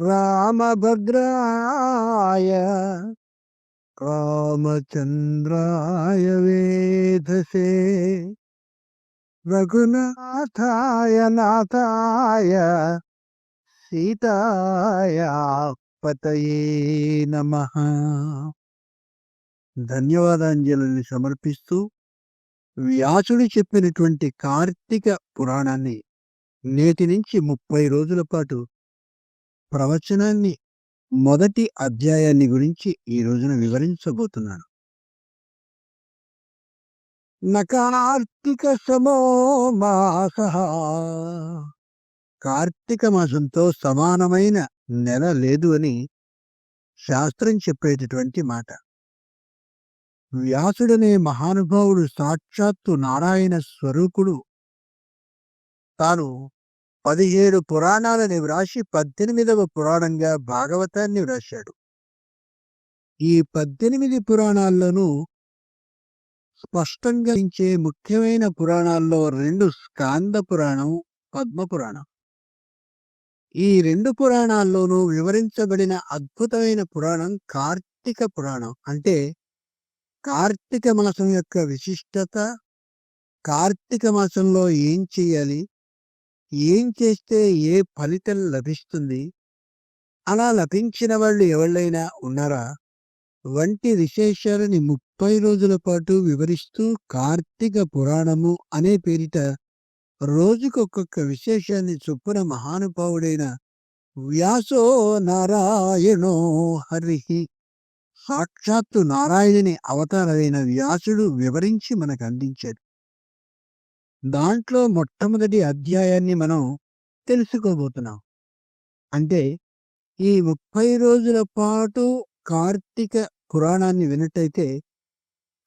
రామభద్రాయ రామచంద్రాయ వేధసే. రఘునాథాయ నాథాయ సీతాయ పతయే నమ. ధన్యవాదాంజలిని సమర్పిస్తూ వ్యాసుడు చెప్పినటువంటి కార్తీక పురాణాన్ని నేటి నుంచి ముప్పై రోజుల పాటు ప్రవచనాన్ని మొదటి అధ్యాయాన్ని గురించి ఈ రోజున వివరించబోతున్నాను. నకార్తిక సమో మాస కార్తీక మాసంతో సమానమైన నెల లేదు అని శాస్త్రం చెప్పేటటువంటి మాట. వ్యాసుడనే మహానుభావుడు సాక్షాత్తు నారాయణ స్వరూపుడు. తాను పదిహేడు పురాణాలని వ్రాసి పద్దెనిమిదవ పురాణంగా భాగవతాన్ని వ్రాశాడు. ఈ పద్దెనిమిది పురాణాల్లోనూ స్పష్టంగా ఇచ్చే ముఖ్యమైన పురాణాల్లో రెండు స్కాంద పురాణం పద్మ పురాణం. ఈ రెండు పురాణాల్లోనూ వివరించబడిన అద్భుతమైన పురాణం కార్తీక పురాణం. అంటే కార్తీక మాసం యొక్క విశిష్టత కార్తీక మాసంలో ఏం చేయాలి ఏం చేస్తే ఏ ఫలితం లభిస్తుంది? అలా లభించిన వాళ్ళు ఎవళ్ళైనా ఉన్నారా? వంటి విశేషాలని ముప్పై రోజుల పాటు వివరిస్తూ కార్తీక పురాణము అనే పేరిట రోజుకొక్కొక్క విశేషాన్ని చొప్పున మహానుభావుడైన వ్యాసో నారాయణో హరి సాక్షాత్తు నారాయణుని అవతారమైన వ్యాసుడు వివరించి మనకు అందించాడు. దాంట్లో మొట్టమొదటి అధ్యాయాన్ని మనం తెలుసుకోబోతున్నాం. అంటే ఈ ముప్పై రోజుల పాటు కార్తీక పురాణాన్ని వినట్టయితే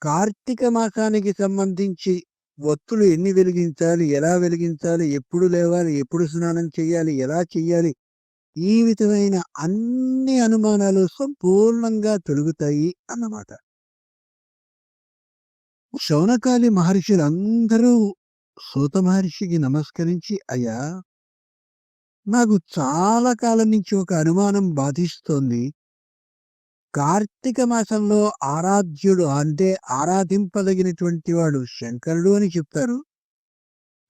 కార్తీక మాసానికి సంబంధించి ఒత్తులు ఎన్ని వెలిగించాలి ఎలా వెలిగించాలి ఎప్పుడు లేవాలి ఎప్పుడు స్నానం చేయాలి ఎలా చెయ్యాలి ఈ విధమైన అన్ని అనుమానాలు సంపూర్ణంగా తొలుగుతాయి అన్నమాట. శౌనకాలి మహర్షులందరూ సూత మహర్షికి నమస్కరించి అయ్యా! నాకు చాలా కాలం నుంచి ఒక అనుమానం బాధిస్తోంది. కార్తీక మాసంలో ఆరాధ్యుడు అంటే ఆరాధింపదగినటువంటి వాడు శంకరుడు అని చెప్తారు.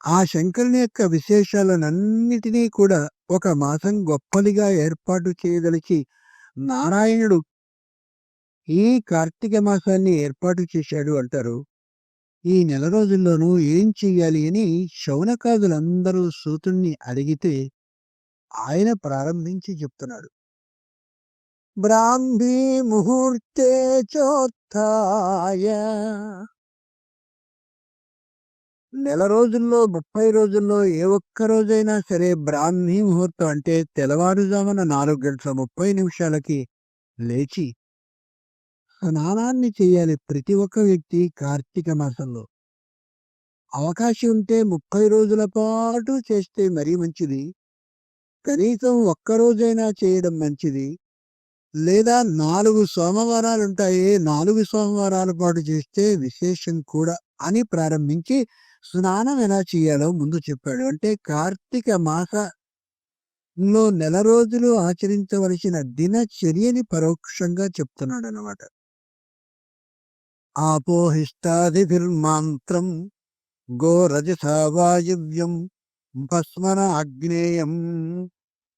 ఆ శంకరుని యొక్క విశేషాలనన్నిటినీ కూడా ఒక మాసం గొప్పదిగా ఏర్పాటు చేయదలిచి నారాయణుడు ఈ కార్తీక మాసాన్ని ఏర్పాటు చేశాడు అంటారు. ఈ నెల రోజుల్లోనూ ఏం చెయ్యాలి అని శౌనకాదులందరూ సూతుణ్ణి అడిగితే ఆయన ప్రారంభించి చెప్తున్నాడు. బ్రాహ్మీ ముహూర్తే చోత్థాయ. నెల రోజుల్లో ముప్పై రోజుల్లో ఏ ఒక్క రోజైనా సరే బ్రాహ్మీ ముహూర్తం అంటే తెల్లవారుజామున నాలుగు గంటల ముప్పై నిమిషాలకి లేచి స్నానాన్ని చేయాలి ప్రతి ఒక్క వ్యక్తి కార్తీక మాసంలో. అవకాశం ఉంటే ముప్పై రోజుల పాటు చేస్తే మరీ మంచిది. కనీసం ఒక్కరోజైనా చేయడం మంచిది. లేదా నాలుగు సోమవారాలు ఉంటాయి. నాలుగు సోమవారాల పాటు చేస్తే విశేషం కూడా అని ప్రారంభించి స్నానం ఎలా చేయాలో ముందు చెప్పాడు. అంటే కార్తీక మాసంలో నెల రోజులు ఆచరించవలసిన దినచర్యని పరోక్షంగా చెప్తున్నాడు అనమాట ఆపోహిష్టాదిభిర్మాంత్రం గోరజసా వాయువ్యం భస్మన అగ్నేయం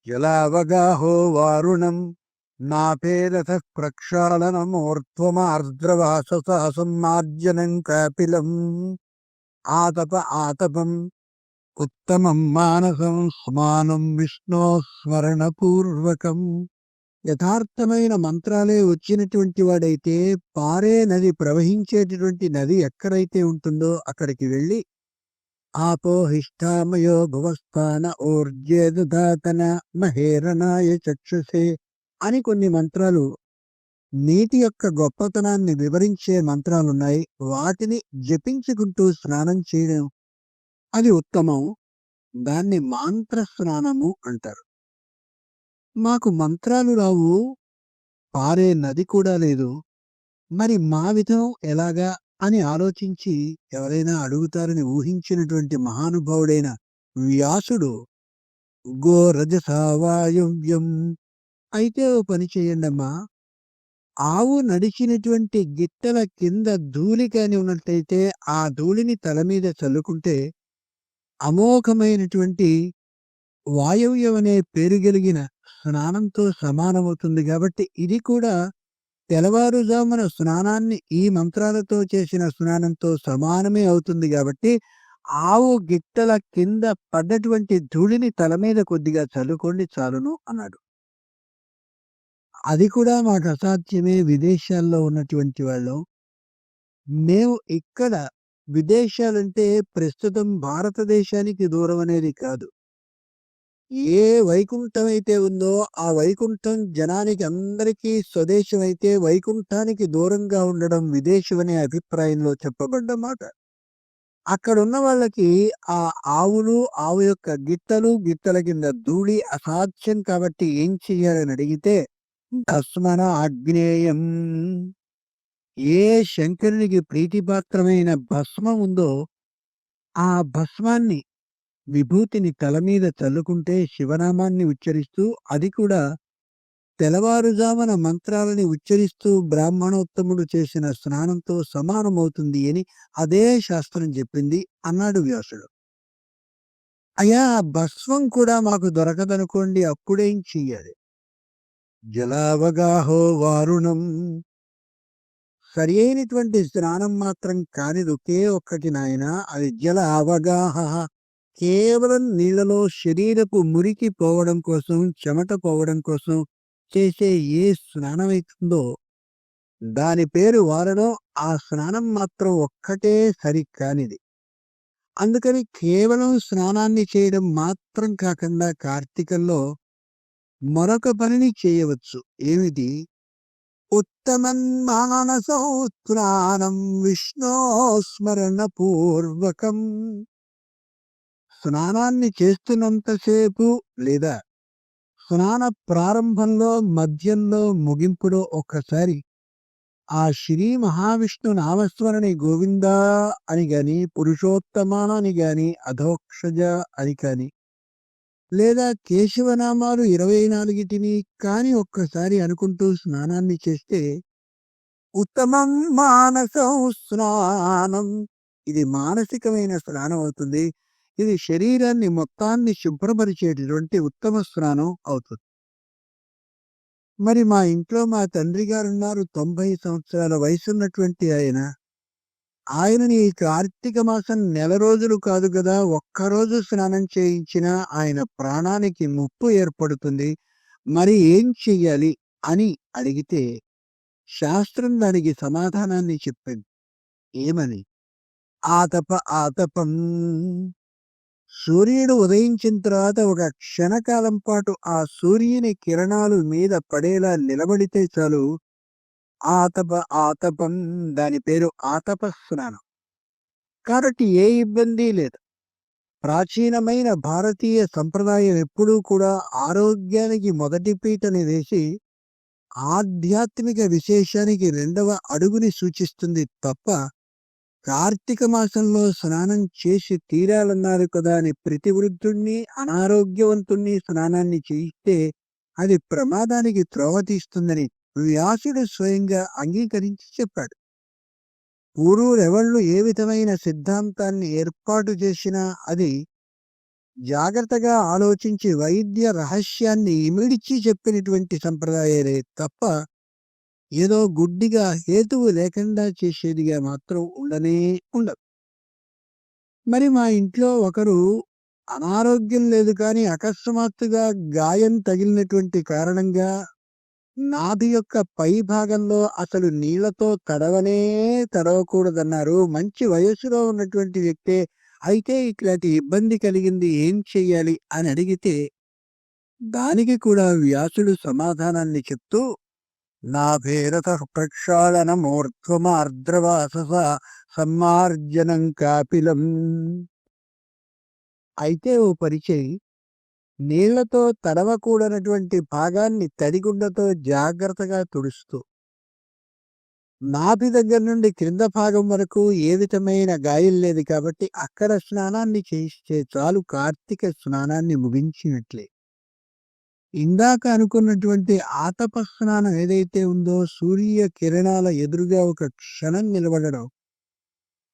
జలావగాహో వారుణం నాపేరథ ప్రక్షాళనమూర్ధ్వమార్ద్రవాససాసమ్మార్జనం కాపిలం ఆతప ఆతపం ఉత్తమం మానసం స్మానం విష్ణోస్మరణపూర్వకం యథార్థమైన మంత్రాలే వచ్చినటువంటి వాడైతే పారే నది ప్రవహించేటటువంటి నది ఎక్కడైతే ఉంటుందో అక్కడికి వెళ్ళి ఆపోహిష్టామయో భువస్థాన ఓర్జేదుదాతన మహేరణాయ చక్షుసే అని కొన్ని మంత్రాలు నీటి యొక్క గొప్పతనాన్ని వివరించే మంత్రాలున్నాయి. వాటిని జపించుకుంటూ స్నానం చేయడం అది ఉత్తమం. దాన్ని మాంత్ర స్నానము అంటారు. మాకు మంత్రాలు రావు. పారే నది కూడా లేదు. మరి మా విధం ఎలాగా అని ఆలోచించి ఎవరైనా అడుగుతారని ఊహించినటువంటి మహానుభావుడైన వ్యాసుడు గోరజసావాయవ్యం అయితే ఓ పని చేయండమ్మా. ఆవు నడిచినటువంటి గిట్టల కింద ధూళి కాని ఉన్నట్టయితే ఆ ధూళిని తల మీద చల్లుకుంటే అమోఘమైనటువంటి వాయవ్యం అనే పేరు గలిగిన స్నానంతో సమానమవుతుంది కాబట్టి ఇది కూడా తెల్లవారుజామున స్నానాన్ని ఈ మంత్రాలతో చేసిన స్నానంతో సమానమే అవుతుంది కాబట్టి ఆవు గిట్టల కింద పడ్డటువంటి ధూళిని తల మీద కొద్దిగా చల్లుకోండి చాలును అన్నాడు. అది కూడా మాకు అసాధ్యమే విదేశాల్లో ఉన్నటువంటి వాళ్ళం. మేము ఇక్కడ విదేశాలంటే ప్రస్తుతం భారతదేశానికి దూరం అనేది కాదు. ఏ వైకుంఠం అయితే ఉందో ఆ వైకుంఠం జనానికి అందరికీ స్వదేశం అయితే వైకుంఠానికి దూరంగా ఉండడం విదేశం అనే అభిప్రాయంలో చెప్పబడ్డ మాట. అక్కడున్న వాళ్ళకి ఆ ఆవులు, ఆవు యొక్క గిట్టలు, గిట్టల కింద ధూళి అసాధ్యం కాబట్టి ఏం చెయ్యాలని అడిగితే భస్మన ఆగ్నేయం. ఏ శంకరునికి ప్రీతిపాత్రమైన భస్మం ఉందో ఆ భస్మాన్ని విభూతిని తల మీద చల్లుకుంటే శివనామాన్ని ఉచ్చరిస్తూ అది కూడా తెల్లవారుజామున మంత్రాలని ఉచ్చరిస్తూ బ్రాహ్మణోత్తముడు చేసిన స్నానంతో సమానమవుతుంది అని అదే శాస్త్రం చెప్పింది అన్నాడు వ్యాసుడు. అయ్యా! ఆ కూడా మాకు దొరకదనుకోండి అప్పుడేం చెయ్యాలి? జలావగాహో వారుణం. సరి అయినటువంటి స్నానం మాత్రం కానిది ఒకే ఒక్కటి నాయన అది జల అవగాహ కేవలం నీళ్ళలో శరీరపు మురికి పోవడం కోసం, చెమట పోవడం కోసం చేసే ఏ స్నానమైతుందో దాని పేరు వారలో ఆ స్నానం మాత్రం ఒక్కటే సరికానిది. అందుకని కేవలం స్నానాన్ని చేయడం మాత్రం కాకుండా కార్తీకంలో మరొక పనిని చేయవచ్చు. ఏమిటి? ఉత్తమన్మానసౌ స్నానం విష్ణో స్మరణ పూర్వకం. స్నానాన్ని చేస్తున్నంతసేపు లేదా స్నాన ప్రారంభంలో, మధ్యంలో, ముగింపులో ఒక్కసారి ఆ శ్రీ మహావిష్ణు నామస్మరణి గోవిందా అని గాని, పురుషోత్తమ అని గాని, అధోక్షజ అని కానీ లేదా కేశవనామాలు 24 కానీ ఒక్కసారి అనుకుంటూ స్నానాన్ని చేస్తే ఉత్తమం మానసం స్నానం. ఇది మానసికమైన స్నానం అవుతుంది. ఇది శరీరాన్ని మొత్తాన్ని శుభ్రపరిచేటటువంటి ఉత్తమ స్నానం అవుతుంది. మరి మా ఇంట్లో మా తండ్రి గారున్నారు 90 సంవత్సరాల వయసున్నటువంటి ఆయన. ఆయనని ఈ కార్తీక మాసం నెల రోజులు కాదు కదా ఒక్కరోజు స్నానం చేయించినా ఆయన ప్రాణానికి ముప్పు ఏర్పడుతుంది. మరి ఏం చెయ్యాలి? అని అడిగితే శాస్త్రం దానికి సమాధానాన్ని చెప్పింది. ఏమని? ఆతప ఆతపం. సూర్యుడు ఉదయించిన తర్వాత ఒక క్షణకాలం పాటు ఆ సూర్యుని కిరణాలు మీద పడేలా నిలబడితే చాలు. ఆతప ఆతపం దాని పేరు ఆతప స్నానం. కాబట్టి ఏ ఇబ్బంది లేదు. ప్రాచీనమైన భారతీయ సంప్రదాయం ఎప్పుడూ కూడా ఆరోగ్యానికి మొదటి పీటని వేసి ఆధ్యాత్మిక విశేషానికి రెండవ అడుగుని సూచిస్తుంది తప్ప కార్తీక మాసంలో స్నానం చేసి తీరాలన్నారు కదా అని ప్రతి వృద్ధుణ్ణి, అనారోగ్యవంతుణ్ణి స్నానాన్ని చేయిస్తే అది ప్రమాదానికి త్రోవ తీస్తుందని వ్యాసుడు స్వయంగా అంగీకరించి చెప్పాడు. పూర్వులెవళ్ళు ఏ విధమైన సిద్ధాంతాన్ని ఏర్పాటు చేసినా అది జాగ్రత్తగా ఆలోచించి వైద్య రహస్యాన్ని ఇమిడిచి చెప్పినటువంటి సంప్రదాయాలే తప్ప ఏదో గుడ్డిగా హేతువు లేకుండా చేసేదిగా మాత్రం ఉండనే ఉండదు. మరి మా ఇంట్లో ఒకరు అనారోగ్యం లేదు కానీ అకస్మాత్తుగా గాయం తగిలినటువంటి కారణంగా నాభి యొక్క పై భాగంలో అసలు నీళ్ళతో తడవనే తడవకూడదన్నారు. మంచి వయస్సులో ఉన్నటువంటి వ్యక్తే. అయితే ఇట్లాంటి ఇబ్బంది కలిగింది ఏం చెయ్యాలి? అని అడిగితే దానికి కూడా వ్యాసుడు సమాధానాన్ని చెప్తూ నాభేరత ప్రక్షాళనమూర్ధ్వమార్ద్రవాసస సమ్మార్జనం కాపిలం. అయితే ఓ పరిచయి నీళ్ళతో తడవకూడనటువంటి భాగాన్ని తడిగుండతో జాగ్రత్తగా తుడుస్తూ. నాభి దగ్గర నుండి క్రింద భాగం వరకు ఏ విధమైన గాయం లేదు కాబట్టి అక్కడ స్నానాన్ని చేయిస్తే చాలు కార్తీక స్నానాన్ని ముగించినట్లే. ఇందాక అనుకున్నటువంటి ఆతపస్నానం ఏదైతే ఉందో సూర్య కిరణాల ఎదురుగా ఒక క్షణం నిలబడడం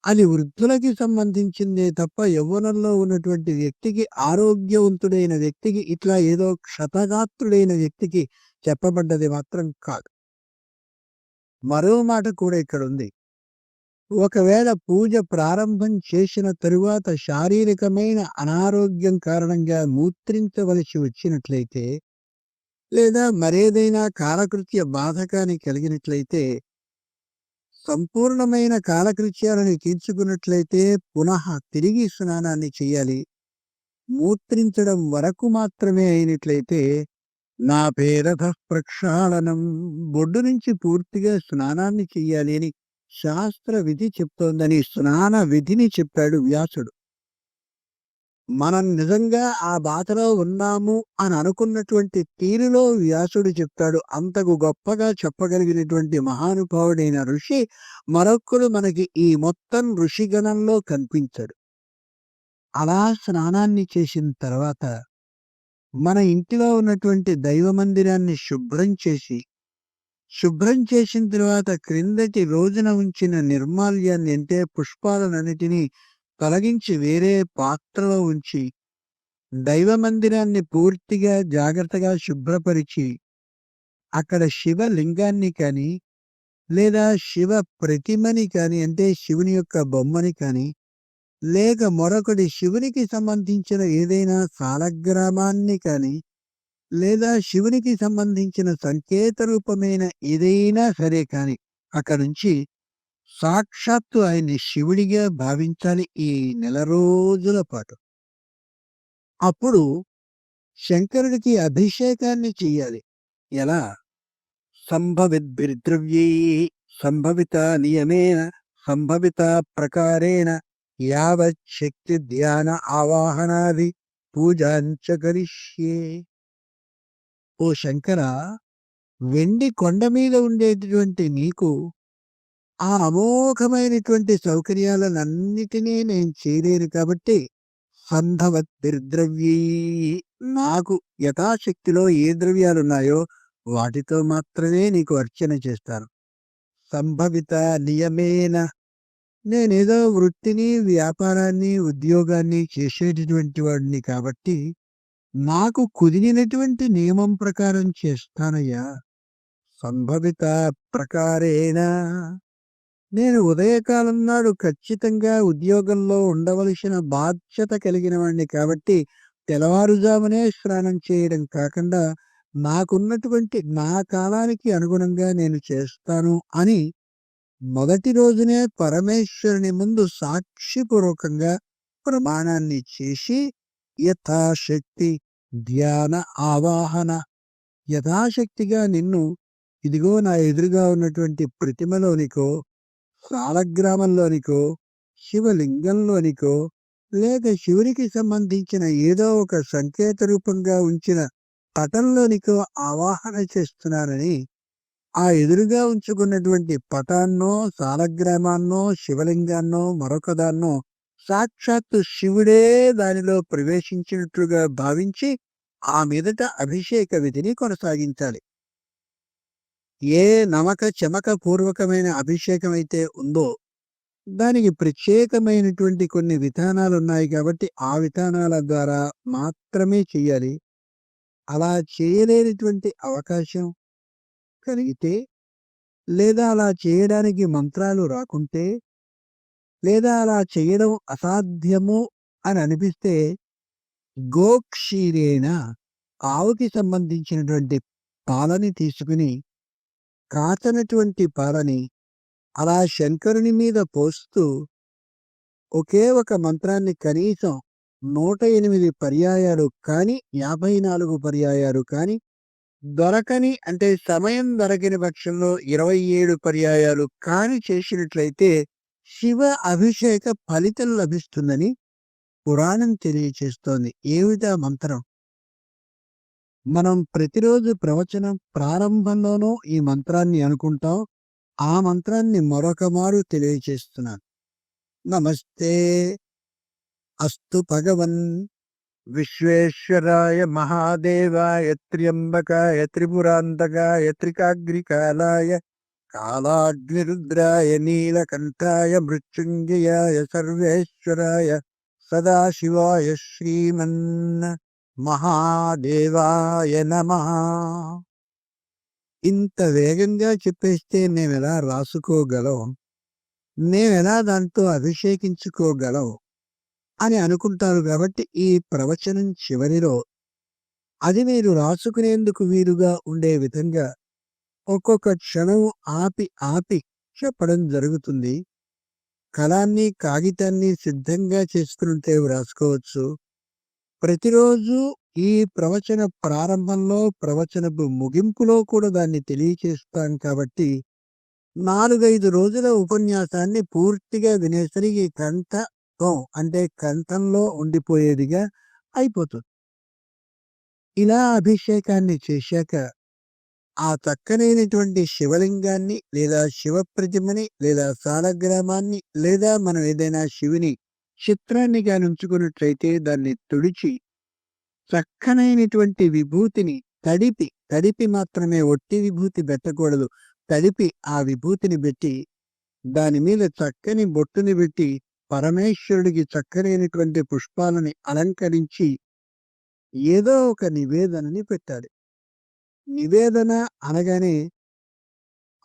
అది వృద్ధులకి సంబంధించిందే తప్ప యవ్వనంలో ఉన్నటువంటి వ్యక్తికి ఆరోగ్యవంతుడైన వ్యక్తికి ఇట్లా ఏదో క్షతగాత్రుడైన వ్యక్తికి చెప్పబడ్డది మాత్రం కాదు. మరో మాట కూడా ఇక్కడ ఉంది ఒకవేళ పూజ ప్రారంభం చేసిన తరువాత శారీరకమైన అనారోగ్యం కారణంగా మూత్రించవలసి వచ్చినట్లయితే లేదా మరేదైనా కాలకృత్య బాధకాన్ని కలిగినట్లయితే సంపూర్ణమైన కాలకృత్యాలను తీర్చుకున్నట్లయితే పునః తిరిగి స్నానాన్ని చేయాలి. మూత్రించడం వరకు మాత్రమే అయినట్లయితే నా పేరథ ప్రక్షాళనం బొడ్డు నుంచి పూర్తిగా స్నానాన్ని చెయ్యాలి అని శాస్త్ర విధి చెప్తోందని స్నాన విధిని చెప్పాడు వ్యాసుడు. మనం నిజంగా ఆ బాధలో ఉన్నాము అని అనుకున్నటువంటి తీరులో వ్యాసుడు చెప్తాడు. అంతకు గొప్పగా చెప్పగలిగినటువంటి మహానుభావుడైన ఋషి మరొక్కడు మనకి ఈ మొత్తం ఋషిగణంలో కనిపించాడు. అలా స్నానాన్ని చేసిన తర్వాత మన ఇంటిలో ఉన్నటువంటి దైవ మందిరాన్ని శుభ్రం చేసి శుభ్రం చేసిన తర్వాత క్రిందటి రోజున ఉంచిన నిర్మాల్యాన్ని అంటే పుష్పాలన్నిటినీ తొలగించి వేరే పాత్రలో ఉంచి దైవ మందిరాన్ని పూర్తిగా జాగ్రత్తగా శుభ్రపరిచి అక్కడ శివలింగాన్ని కానీ లేదా శివ ప్రతిమని కానీ అంటే శివుని యొక్క బొమ్మని కానీ లేక మరొకటి శివునికి సంబంధించిన ఏదైనా సాలగ్రామాన్ని కానీ లేదా శివునికి సంబంధించిన సంకేత రూపమైన ఏదైనా సరే కాని అక్కడ నుంచి సాక్షాత్తు ఆయన్ని శివుడిగా భావించాలి ఈ నెల రోజుల పాటు. అప్పుడు శంకరుడికి అభిషేకాన్ని చెయ్యాలి. ఎలా? సంభవిద్భిర్ద్రవ్యై సంభవిత నియమేన సంభవిత ప్రకారేణ యావత్ శక్తి ధ్యాన ఆవాహనాది పూజాంచ కరిష్యే. ఓ శంకర వెండి కొండ మీద ఉండేటటువంటి నీకు ఆ అమోఘమైనటువంటి సౌకర్యాలన్నిటినీ నేను చేయలేను కాబట్టి సంధవద్భిర్ద్రవ్యీ నాకు యథాశక్తిలో ఏ ద్రవ్యాలున్నాయో వాటితో మాత్రమే నీకు అర్చన చేస్తాను. సంభవిత నియమేన నేనేదో వృత్తిని వ్యాపారాన్ని ఉద్యోగాన్ని చేసేటటువంటి వాడిని కాబట్టి నాకు కుదిరినటువంటి నియమం ప్రకారం చేస్తానయ్యా. సంభవిత ప్రకారేణ నేను ఉదయకాలం నాడు ఖచ్చితంగా ఉద్యోగంలో ఉండవలసిన బాధ్యత కలిగిన వాడిని కాబట్టి తెల్లవారుజామునే స్నానం చేయడం కాకుండా నాకున్నటువంటి నా కాలానికి అనుగుణంగా నేను చేస్తాను అని మొదటి రోజునే పరమేశ్వరుని ముందు సాక్షిపూర్వకంగా ప్రమాణాన్ని చేసి యథాశక్తి ధ్యాన ఆవాహన యథాశక్తిగా నిన్ను ఇదిగో నా ఎదురుగా ఉన్నటువంటి ప్రతిమలోనికో సాలగ్రామంలోనికో శివలింగంలోనికో లేక శివునికి సంబంధించిన ఏదో ఒక సంకేత రూపంగా ఉంచిన పటంలోనికో ఆవాహన చేస్తున్నానని ఆ ఎదురుగా ఉంచుకున్నటువంటి పటాన్నో సాలగ్రామాన్నో శివలింగాన్నో మరొకదాన్నో సాక్షాత్తు శివుడే దానిలో ప్రవేశించినట్లుగా భావించి ఆ మీదట అభిషేక విధిని కొనసాగించాలి. ఏ నమక చమక పూర్వకమైన అభిషేకం అయితే ఉందో దానికి ప్రత్యేకమైనటువంటి కొన్ని విధానాలు ఉన్నాయి కాబట్టి ఆ విధానాల ద్వారా మాత్రమే చేయాలి. అలా చేయలేనటువంటి అవకాశం కలిగితే లేదా అలా చేయడానికి మంత్రాలు రాకుంటే లేదా అలా చేయడం అసాధ్యము అని అనిపిస్తే గోక్షీరేణ ఆవుకి సంబంధించినటువంటి పాలని తీసుకుని కాచనటువంటి పాలని అలా శంకరుని మీద పోస్తూ ఒకే ఒక మంత్రాన్ని కనీసం నూట ఎనిమిది పర్యాయాలు కానీ యాభై నాలుగు పర్యాయాలు కానీ దొరకని అంటే సమయం దొరకని పక్షంలో ఇరవై ఏడు పర్యాయాలు కానీ చేసినట్లయితే శివ అభిషేక ఫలితం లభిస్తుందని పురాణం తెలియచేస్తోంది. ఏమిటా మంత్రం? మనం ప్రతిరోజు ప్రవచనం ప్రారంభంలోనూ ఈ మంత్రాన్ని అనుకుంటాం. ఆ మంత్రాన్ని మరొక మారు తెలియచేస్తున్నాను. నమస్తే. అస్తు భగవన్. విశ్వేశ్వరాయ మహాదేవాయ త్ర్యంబకాయ త్రిపురాంతకాయ త్రికాగ్రికాలాయ కాలాగ్నిరుద్రాయ నీలకంఠాయ మృత్యుంజయాయ సర్వేశ్వరాయ సదాశివాయ శ్రీమన్ మహాదేవాయ నమ ఇంత వేగంగా చెప్పేస్తే మేమెలా రాసుకోగలం? మేమెలా దాంతో అభిషేకించుకోగలం? అని అనుకుంటారు కాబట్టి ఈ ప్రవచనం చివరిలో. అది మీరు రాసుకునేందుకు వీలుగా ఉండే విధంగా ఒక్కొక్క క్షణం ఆపి ఆపి చెప్పడం జరుగుతుంది. కళాన్ని కాగితాన్ని సిద్ధంగా చేసుకుంటే వ్రాసుకోవచ్చు. ప్రతిరోజు ఈ ప్రవచన ప్రారంభంలో ప్రవచనపు ముగింపులో కూడా దాన్ని తెలియచేస్తాం కాబట్టి నాలుగైదు రోజుల ఉపన్యాసాన్ని పూర్తిగా వినేసరికి కంఠం అంటే కంఠంలో ఉండిపోయేదిగా అయిపోతుంది. ఇలా అభిషేకాన్ని చేశాక ఆ చక్కనైనటువంటి శివలింగాన్ని లేదా శివ ప్రతిమని లేదా సాలగ్రామాన్ని లేదా మనం ఏదైనా శివుని చిత్రాన్ని గాని ఉంచుకున్నట్లయితే దాన్ని తుడిచి చక్కనైనటువంటి విభూతిని తడిపి తడిపి మాత్రమే ఒట్టి విభూతి పెట్టకూడదు. తడిపి ఆ విభూతిని పెట్టి దాని మీద చక్కని బొట్టుని పెట్టి పరమేశ్వరుడికి చక్కనైనటువంటి పుష్పాలని అలంకరించి ఏదో ఒక నివేదనని పెట్టాలి. నివేదన అనగానే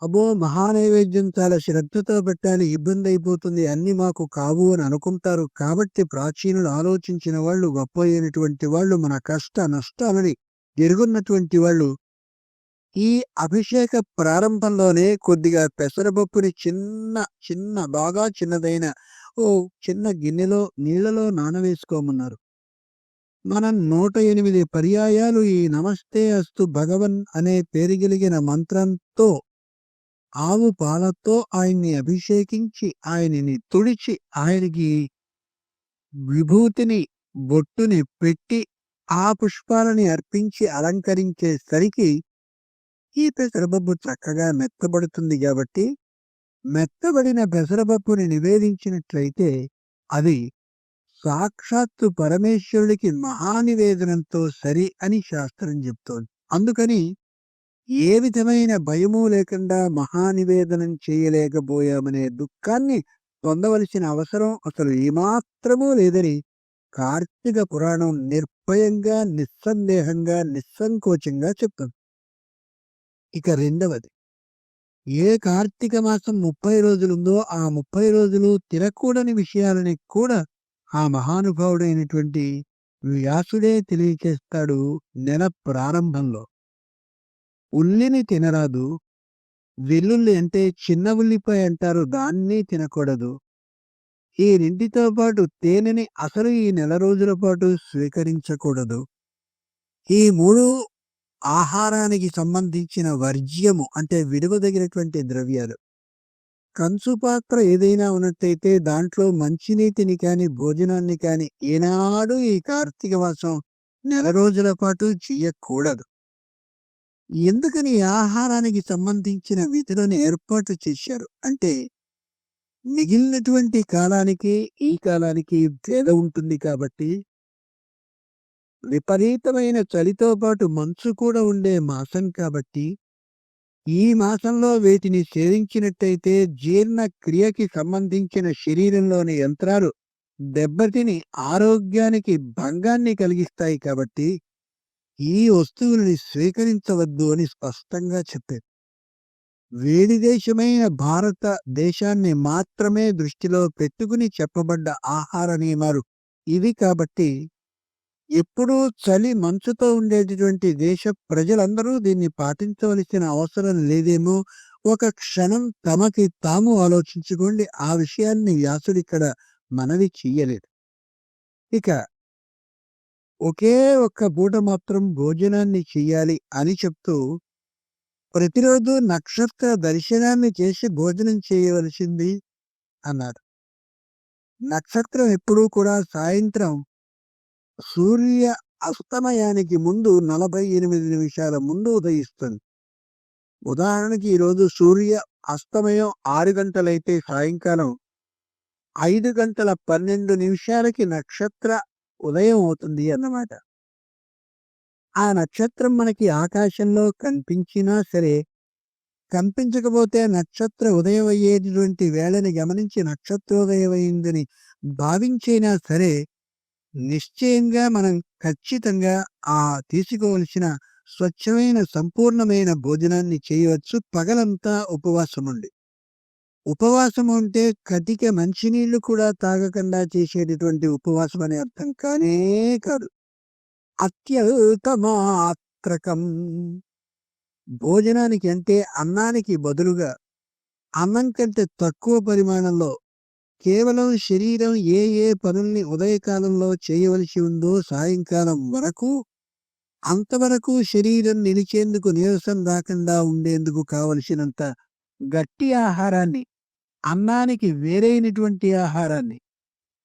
అబ్బో! మహానైవేద్యం చాలా శ్రద్ధతో పెట్టాలి ఇబ్బంది అయిపోతుంది అన్ని మాకు కావు అని అనుకుంటారు. కాబట్టి ప్రాచీనులు ఆలోచించిన వాళ్ళు గొప్ప అయినటువంటి వాళ్ళు మన కష్ట నష్టాలని ఎరుగున్నటువంటి వాళ్ళు ఈ అభిషేక ప్రారంభంలోనే కొద్దిగా పెసరపప్పుని చిన్న చిన్న బాగా చిన్నదైన ఓ చిన్న గిన్నెలో నీళ్ళలో నానవేసుకోమన్నారు. మనం నూట ఎనిమిది పర్యాయాలు ఈ నమస్తే అస్తు భగవన్ అనే పేరు గెలిగిన మంత్రంతో ఆవు పాలతో ఆయన్ని అభిషేకించి ఆయనని తుడిచి ఆయనకి విభూతిని బొట్టుని పెట్టి ఆ పుష్పాలని అర్పించి అలంకరించేసరికి ఈ పెసరపప్పు చక్కగా మెత్తబడుతుంది కాబట్టి మెత్తబడిన పెసరపప్పుని నివేదించినట్లయితే అది సాక్షాత్తు పరమేశ్వరుడికి మహానివేదనంతో సరి అని శాస్త్రం చెప్తోంది. అందుకని ఏ విధమైన భయము లేకుండా మహానివేదనం చేయలేకపోయామనే దుఃఖాన్ని పొందవలసిన అవసరం అసలు ఏమాత్రమూ లేదని కార్తీక పురాణం నిర్భయంగా నిస్సందేహంగా నిస్సంకోచంగా చెప్తుంది. ఇక రెండవది. ఏ కార్తీక మాసం ముప్పై రోజులుందో ఆ ముప్పై రోజులు తిరగకూడని విషయాలని కూడా ఆ మహానుభావుడైనటువంటి వ్యాసుడే తెలియచేస్తాడు నెల ప్రారంభంలో. ఉల్లిని తినరాదు వెల్లుల్లి అంటే చిన్న ఉల్లిపాయ అంటారు దాన్ని తినకూడదు. ఈ రెండితో పాటు తేనెని అసలు ఈ నెల రోజుల పాటు స్వీకరించకూడదు. ఈ మూడు ఆహారానికి సంబంధించిన వర్జ్యము అంటే విడువదగినటువంటి ద్రవ్యాలు. కంచు పాత్ర ఏదైనా ఉన్నట్టయితే దాంట్లో మంచినీటిని కాని భోజనాన్ని కాని ఏనాడు ఈ కార్తీక మాసం నెల రోజుల పాటు చేయకూడదు. ఎందుకని ఆహారానికి సంబంధించిన విధులను ఏర్పాటు చేశారు? అంటే మిగిలినటువంటి కాలానికి ఈ కాలానికి భేదం ఉంటుంది కాబట్టి విపరీతమైన చలితో పాటు మంచు కూడా ఉండే మాసం కాబట్టి ఈ మాసంలో వీటిని సేవించినట్టయితే జీర్ణక్రియకి సంబంధించిన శరీరంలోని యంత్రాలు దెబ్బతిని ఆరోగ్యానికి భంగాన్ని కలిగిస్తాయి కాబట్టి ఈ వస్తువులని స్వీకరించవద్దు అని స్పష్టంగా చెప్పారు. వేడి దేశమైన భారత దేశాన్ని మాత్రమే దృష్టిలో పెట్టుకుని చెప్పబడ్డ ఆహార నియమాలు ఇవి కాబట్టి ఎప్పుడూ చలి మంచుతో ఉండేటటువంటి దేశ ప్రజలందరూ దీన్ని పాటించవలసిన అవసరం లేదేమో. ఒక క్షణం తమకి తాము ఆలోచించుకోండి. ఆ విషయాన్ని వ్యాసుడు ఇక్కడ మనవి చెయ్యలేదు. ఇక ఒకే ఒక్క పూట మాత్రం భోజనాన్ని చెయ్యాలి అని చెప్తూ ప్రతిరోజు నక్షత్ర దర్శనాన్ని చేసి భోజనం చేయవలసింది అన్నారు నక్షత్రం ఎప్పుడూ కూడా సాయంత్రం సూర్య అస్తమయానికి ముందు నలభై ఎనిమిది నిమిషాల ముందు ఉదయిస్తుంది. ఉదాహరణకి ఈరోజు సూర్య అస్తమయం ఆరు గంటలైతే సాయంకాలం ఐదు గంటల పన్నెండు నిమిషాలకి నక్షత్ర ఉదయం అవుతుంది అన్నమాట. ఆ నక్షత్రం మనకి ఆకాశంలో కనిపించినా సరే కనిపించకపోతే నక్షత్ర ఉదయం అయ్యేటువంటి వేళని గమనించి నక్షత్రోదయం అయిందని భావించైనా సరే నిశ్చయంగా మనం ఖచ్చితంగా ఆ తీసుకోవలసిన స్వచ్ఛమైన సంపూర్ణమైన భోజనాన్ని చేయవచ్చు. పగలంతా ఉపవాసం ఉండి. ఉపవాసం ఉంటే కటిక మంచినీళ్ళు కూడా తాగకుండా చేసేటటువంటి ఉపవాసం అనే అర్థం కానే కాదు. అత్యల్తమాత్రకం భోజనానికి అంటే అన్నానికి బదులుగా అన్నం కంటే తక్కువ పరిమాణంలో కేవలం శరీరం ఏ ఏ పనుల్ని ఉదయకాలంలో చేయవలసి ఉందో సాయంకాలం వరకు అంతవరకు శరీరం నిలిచేందుకు నీరసం రాకుండా ఉండేందుకు కావలసినంత గట్టి ఆహారాన్ని అన్నానికి వేరైనటువంటి ఆహారాన్ని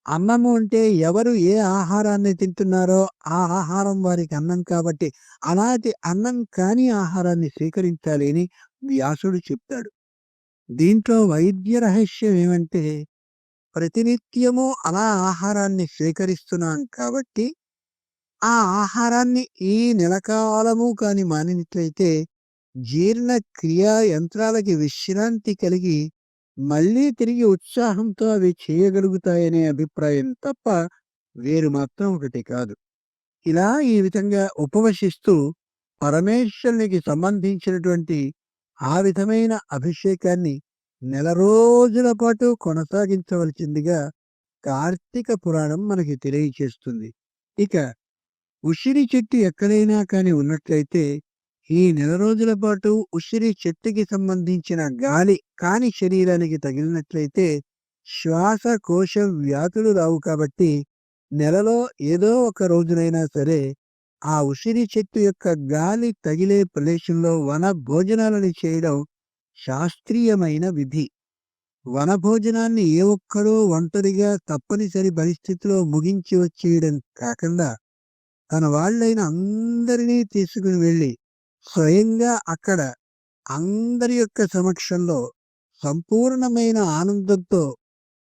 అన్నము అంటే ఎవరు ఏ ఆహారాన్ని తింటున్నారో ఆ ఆహారం వారికి అన్నం కాబట్టి అలాంటి అన్నం కాని ఆహారాన్ని స్వీకరించాలి అని వ్యాసుడు చెప్తాడు. దీంట్లో వైద్య రహస్యం ఏమంటే ప్రతినిత్యము అలా ఆహారాన్ని స్వీకరిస్తున్నాం కాబట్టి ఆ ఆహారాన్ని ఈ నెలకాలము కాని మానినట్లయితే జీర్ణ క్రియా యంత్రాలకి విశ్రాంతి కలిగి మళ్ళీ తిరిగి ఉత్సాహంతో అవి చేయగలుగుతాయనే అభిప్రాయం తప్ప వేరు మాత్రం ఒకటి కాదు. ఇలా ఈ విధంగా ఉపవసిస్తూ పరమేశ్వరునికి సంబంధించినటువంటి ఆ విధమైన అభిషేకాన్ని నెల రోజుల పాటు కొనసాగించవలసిందిగా కార్తీక పురాణం మనకి తెలియచేస్తుంది. ఇక ఉసిరి చెట్టు ఎక్కడైనా కానీ ఉన్నట్లయితే ఈ నెల రోజుల పాటు ఉసిరి చెట్టుకి సంబంధించిన గాలి కాని శరీరానికి తగిలినట్లయితే శ్వాసకోశ వ్యాధులు రావు కాబట్టి నెలలో ఏదో ఒక రోజునైనా సరే ఆ ఉసిరి చెట్టు యొక్క గాలి తగిలే ప్రదేశంలో వన భోజనాలను చేయడం శాస్త్రీయమైన విధి. వన భోజనాన్ని ఏ ఒక్కరో ఒంటరిగా తప్పనిసరి పరిస్థితిలో ముగించి వచ్చేయడం కాకుండా తన వాళ్ళైన అందరినీ తీసుకుని వెళ్ళి స్వయంగా అక్కడ అందరి యొక్క సమక్షంలో సంపూర్ణమైన ఆనందంతో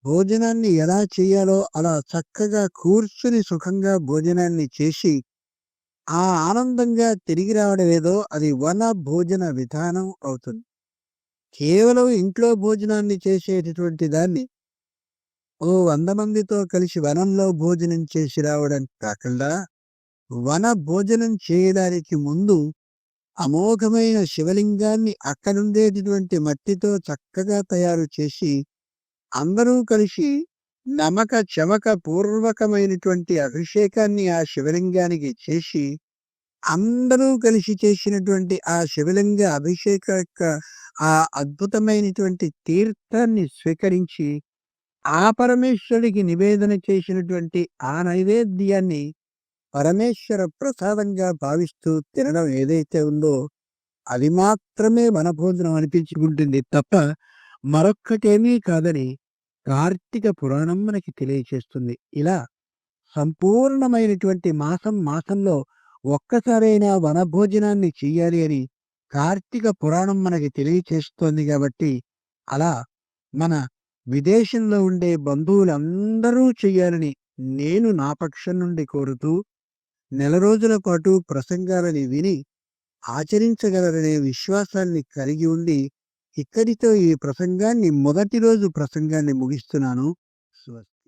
భోజనాన్ని ఎలా చేయాలో అలా చక్కగా కూర్చుని సుఖంగా భోజనాన్ని చేసి ఆ ఆనందంగా తిరిగి రావడం ఏదో అది వన భోజన విధానం అవుతుంది. కేవలం ఇంట్లో భోజనాన్ని చేసేటటువంటి దాన్ని ఓ వంద మందితో కలిసి వనంలో భోజనం చేసి రావడానికి కాకుండా వన భోజనం చేయడానికి ముందు అమోఘమైన శివలింగాన్ని అక్కడుండేటటువంటి మట్టితో చక్కగా తయారు చేసి అందరూ కలిసి నమక చమక పూర్వకమైనటువంటి అభిషేకాన్ని ఆ శివలింగానికి చేసి అందరూ కలిసి చేసినటువంటి ఆ శివలింగ అభిషేక యొక్క ఆ అద్భుతమైనటువంటి తీర్థాన్ని స్వీకరించి ఆ పరమేశ్వరుడికి నివేదన చేసినటువంటి ఆ నైవేద్యాన్ని పరమేశ్వర ప్రసాదంగా భావిస్తూ తినడం ఏదైతే ఉందో అది మాత్రమే మన భోజనం అనిపించుకుంటుంది తప్ప మరొక్కటేమీ కాదని కార్తీక పురాణం మనకి తెలియచేస్తుంది. ఇలా సంపూర్ణమైనటువంటి మాసం మాసంలో ఒక్కసారైనా వనభోజనాన్ని చేయాలి అని కార్తీక పురాణం మనకి తెలియచేస్తోంది కాబట్టి అలా మన విదేశంలో ఉండే బంధువులందరూ చెయ్యాలని నేను నా పక్షం నుండి కోరుతూ నెల రోజుల పాటు ప్రసంగాలని విని ఆచరించగలరనే విశ్వాసాన్ని కలిగి ఉండి ఇక్కడితో ఈ ప్రసంగాన్ని మొదటి రోజు ప్రసంగాన్ని ముగిస్తున్నాను. స్వస్తి